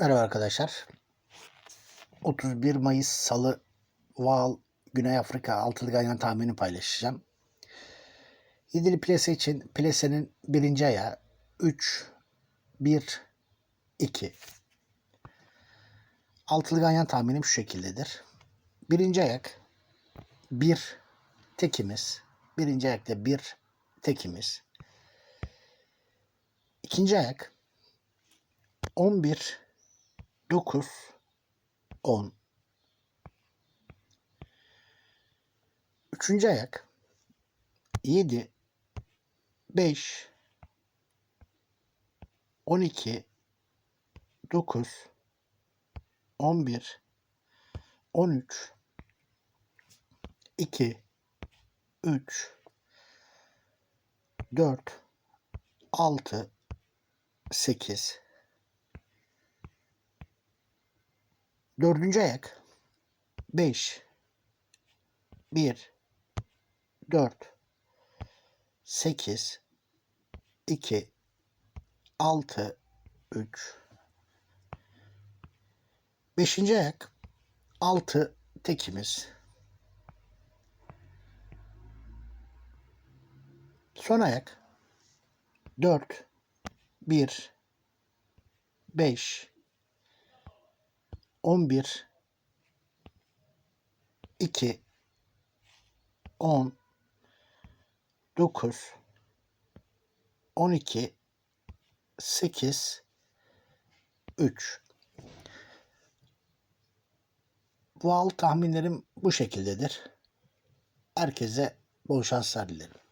Merhaba arkadaşlar. 31 Mayıs Salı Val Güney Afrika altılı ganyan tahmini paylaşacağım. Yedili plase için plasenin birinci ayağı 3, 1, 2. Altılı ganyan tahminim şu şekildedir. Birinci ayak 1 tekimiz. Birinci ayakta 1 tekimiz. İkinci ayak 11 9 10 Üçüncü ayak 7 5 12 9 11 13 2 3 4 6 8 Dördüncü ayak. 5 1 4 8 2 6 3 Beşinci ayak. 6 tekimiz. Son ayak. 4 1 5 11 2 10 9 12 8 3 Bu alt tahminlerim bu şekildedir. Herkese bol şanslar dilerim.